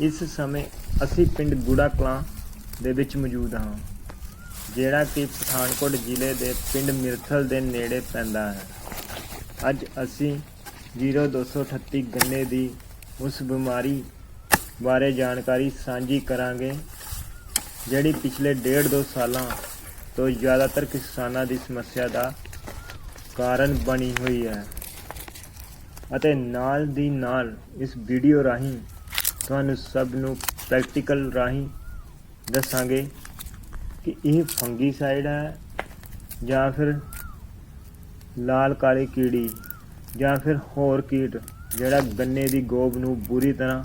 ਇਸ ਸਮੇਂ ਅਸੀਂ ਪਿੰਡ ਗੁੜਾ ਕਲਾਂ ਦੇ ਵਿੱਚ ਮੌਜੂਦ ਹਾਂ, ਜਿਹੜਾ ਕਿ ਪਠਾਨਕੋਟ ਜ਼ਿਲ੍ਹੇ ਦੇ ਪਿੰਡ ਮਿਰਥਲ ਦੇ ਨੇੜੇ ਪੈਂਦਾ ਹੈ। ਅੱਜ ਅਸੀਂ 0238 ਗੰਨੇ ਦੀ ਉਸ ਬਿਮਾਰੀ ਬਾਰੇ ਜਾਣਕਾਰੀ ਸਾਂਝੀ ਕਰਾਂਗੇ, ਜਿਹੜੀ ਪਿਛਲੇ ਡੇਢ ਦੋ ਸਾਲਾਂ ਤੋਂ ਜ਼ਿਆਦਾਤਰ ਕਿਸਾਨਾਂ ਦੀ ਸਮੱਸਿਆ ਦਾ ਕਾਰਨ ਬਣੀ ਹੋਈ ਹੈ। ਅਤੇ ਨਾਲ ਦੀ ਨਾਲ ਇਸ ਵੀਡੀਓ ਰਾਹੀਂ ਤੁਹਾਨੂੰ ਸਭ ਨੂੰ ਪ੍ਰੈਕਟੀਕਲ ਰਾਹੀਂ ਦੱਸਾਂਗੇ ਕਿ ਇਹ ਫੰਗੀਸਾਈਡ ਹੈ ਜਾਂ ਫਿਰ ਲਾਲ ਕਾਲੀ ਕੀੜੀ ਜਾਂ ਫਿਰ ਹੋਰ ਕੀਟ ਜਿਹੜਾ ਗੰਨੇ ਦੀ ਗੋਬ ਨੂੰ ਬੁਰੀ ਤਰ੍ਹਾਂ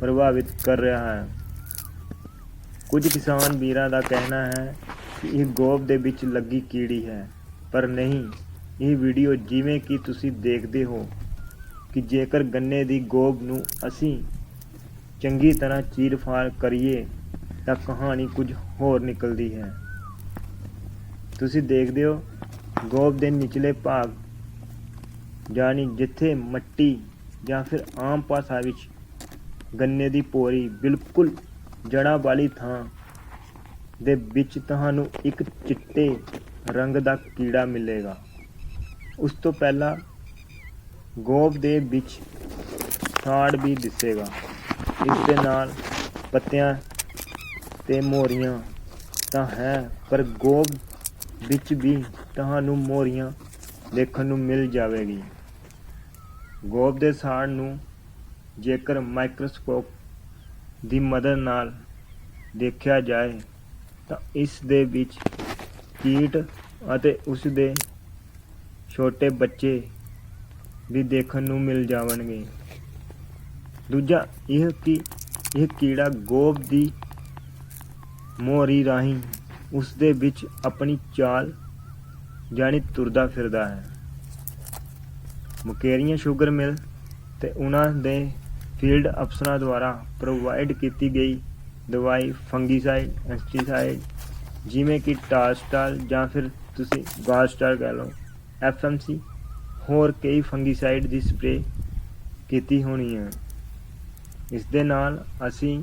ਪ੍ਰਭਾਵਿਤ ਕਰ ਰਿਹਾ ਹੈ। ਕੁਝ ਕਿਸਾਨ ਵੀਰਾਂ ਦਾ ਕਹਿਣਾ ਹੈ ਕਿ ਇਹ ਗੋਬ ਦੇ ਵਿੱਚ ਲੱਗੀ ਕੀੜੀ ਹੈ, ਪਰ ਨਹੀਂ, ਇਹ ਵੀਡੀਓ ਜਿਵੇਂ ਕਿ ਤੁਸੀਂ ਦੇਖਦੇ ਹੋ ਕਿ ਜੇਕਰ ਗੰਨੇ ਦੀ ਗੋਬ ਨੂੰ ਅਸੀਂ ਚੰਗੀ ਤਰ੍ਹਾਂ ਚੀਰ-ਫਾੜ ਕਰੀਏ ਤਾਂ ਕਹਾਣੀ ਕੁਝ ਹੋਰ ਨਿਕਲਦੀ ਹੈ। ਤੁਸੀਂ ਦੇਖਦੇ ਹੋ, ਗੋਬ ਦੇ ਨਿਚਲੇ ਭਾਗ ਜਾਨੀ ਜਿੱਥੇ ਮੱਟੀ ਜਾਂ ਫਿਰ ਆਮ ਭਾਸ਼ਾ ਵਿੱਚ ਗੰਨੇ ਦੀ ਪੋਰੀ ਬਿਲਕੁਲ ਜੜ੍ਹਾਂ ਵਾਲੀ ਥਾਂ ਦੇ ਵਿੱਚ ਤੁਹਾਨੂੰ ਇੱਕ ਚਿੱਟੇ ਰੰਗ ਦਾ ਕੀੜਾ ਮਿਲੇਗਾ। ਉਸ ਤੋਂ ਪਹਿਲਾਂ ਗੋਬ ਦੇ ਵਿੱਚ ਸਾੜ ਵੀ ਦਿਸੇਗਾ। ਇਸ ਦੇ ਨਾਲ ਪੱਤਿਆਂ ਤੇ ਮੋਰੀਆਂ ਤਾਂ ਹੈ, ਪਰ ਗੋਬ ਵਿੱਚ ਵੀ ਤੁਹਾਨੂੰ ਮੋਰੀਆਂ ਦੇਖਣ ਨੂੰ ਮਿਲ ਜਾਵੇਗੀ। ਗੋਬ ਦੇ ਸਾੜ ਨੂੰ ਜੇਕਰ ਮਾਈਕਰੋਸਕੋਪ ਦੀ ਮਦਦ ਨਾਲ ਦੇਖਿਆ ਜਾਏ, ਤਾਂ ਇਸ ਦੇ ਵਿੱਚ ਕੀਟ ਅਤੇ ਉਸ ਦੇ ਛੋਟੇ ਬੱਚੇ ਵੀ ਦੇਖਣ ਨੂੰ ਮਿਲ ਜਾਵਣਗੇ। ਦੂਜਾ ਇਹ ਕਿ ਇਹ ਕੀੜਾ ਗੋਬ ਦੀ ਮੋਰੀ ਰਾਹੀਂ ਉਸ ਦੇ ਵਿੱਚ ਆਪਣੀ ਚਾਲ ਜਾਣੀ ਤੁਰਦਾ ਫਿਰਦਾ ਹੈ। ਮੁਕੇਰੀਆਂ ਸ਼ੂਗਰ ਮਿਲ ਤੇ ਉਹਨਾਂ ਦੇ ਫੀਲਡ ਅਫਸਰਾਂ ਦੁਆਰਾ ਪ੍ਰੋਵਾਈਡ ਕੀਤੀ ਗਈ ਦਵਾਈ ਫੰਗੀਸਾਈਡ ਐਂਟੀਸਾਈਡ ਜਿਵੇਂ ਕਿ ਟਾਸਟਾਲ ਜਾਂ ਫਿਰ ਤੁਸੀਂ ਗਾਸਟਾਲ ਕਹਿ ਲਓ, ਐਫਐਮਸੀ, ਹੋਰ ਕਈ ਫੰਗੀਸਾਈਡ ਦੀ ਸਪਰੇ ਕੀਤੀ ਹੋਣੀ ਹੈ। ਇਸ ਦੇ ਨਾਲ ਅਸੀਂ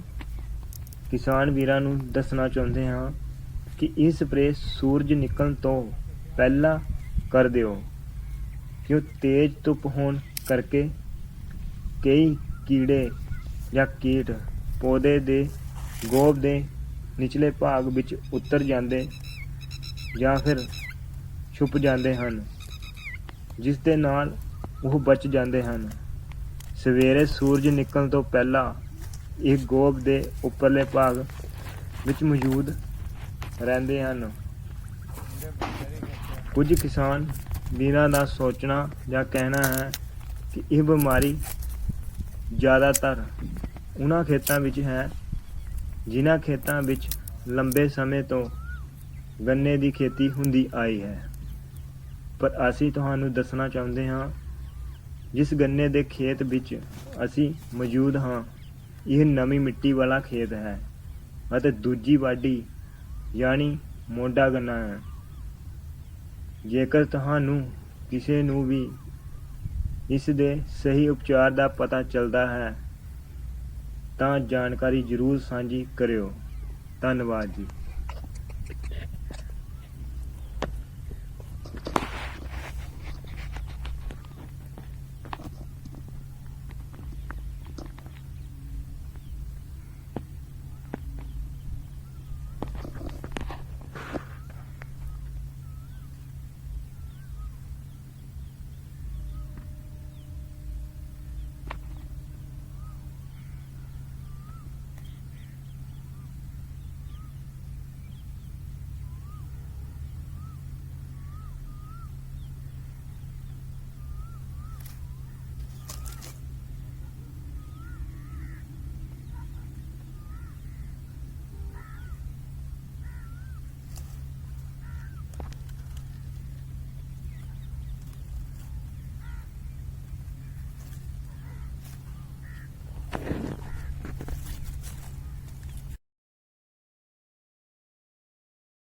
ਕਿਸਾਨ ਵੀਰਾਂ ਨੂੰ ਦੱਸਣਾ ਚਾਹੁੰਦੇ ਹਾਂ ਕਿ ਇਹ ਸਪਰੇਅ ਸੂਰਜ ਨਿਕਲਣ ਤੋਂ ਪਹਿਲਾਂ ਕਰ ਦਿਓ ਕਿਉਂ ਤੇਜ਼ ਧੁੱਪ ਹੋਣ ਕਰਕੇ ਕਈ ਕੀੜੇ ਜਾਂ ਕੀਟ ਪੌਦੇ ਦੇ ਗੋਭ ਦੇ ਨਿਚਲੇ ਭਾਗ ਵਿੱਚ ਉਤਰ ਜਾਂਦੇ ਜਾਂ ਫਿਰ ਛੁਪ ਜਾਂਦੇ ਹਨ, ਜਿਸ ਦੇ ਨਾਲ ਉਹ ਬਚ ਜਾਂਦੇ ਹਨ। ਸਵੇਰੇ ਸੂਰਜ ਨਿਕਲਣ ਤੋਂ ਪਹਿਲਾਂ ਇਹ ਗੋਬ ਦੇ ਉੱਪਰਲੇ ਭਾਗ ਵਿੱਚ ਮੌਜੂਦ ਰਹਿੰਦੇ ਹਨ। ਕੁਝ ਕਿਸਾਨ ਵੀਰਾਂ ਦਾ ਸੋਚਣਾ ਜਾਂ ਕਹਿਣਾ ਹੈ ਕਿ ਇਹ ਬਿਮਾਰੀ ਜ਼ਿਆਦਾਤਰ ਉਹਨਾਂ ਖੇਤਾਂ ਵਿੱਚ ਹੈ, ਜਿਨ੍ਹਾਂ ਖੇਤਾਂ ਵਿੱਚ ਲੰਬੇ ਸਮੇਂ ਤੋਂ ਗੰਨੇ ਦੀ ਖੇਤੀ ਹੁੰਦੀ ਆਈ ਹੈ। ਪਰ ਅਸੀਂ ਤੁਹਾਨੂੰ ਦੱਸਣਾ ਚਾਹੁੰਦੇ ਹਾਂ ਜਿਸ ਗੰਨੇ ਦੇ ਖੇਤ ਵਿੱਚ ਅਸੀਂ ਮੌਜੂਦ ਹਾਂ, ਇਹ ਨਵੀਂ ਮਿੱਟੀ ਵਾਲਾ ਖੇਤ ਹੈ ਅਤੇ ਦੂਜੀ ਵਾਢੀ, ਯਾਨੀ ਮੋਢਾ ਗੰਨਾ ਹੈ। ਜੇਕਰ ਤੁਹਾਨੂੰ ਕਿਸੇ ਨੂੰ ਵੀ ਇਸ ਦੇ ਸਹੀ ਉਪਚਾਰ ਦਾ ਪਤਾ ਚੱਲਦਾ ਹੈ, ਤਾਂ ਜਾਣਕਾਰੀ ਜ਼ਰੂਰ ਸਾਂਝੀ ਕਰਿਓ। ਧੰਨਵਾਦ ਜੀ।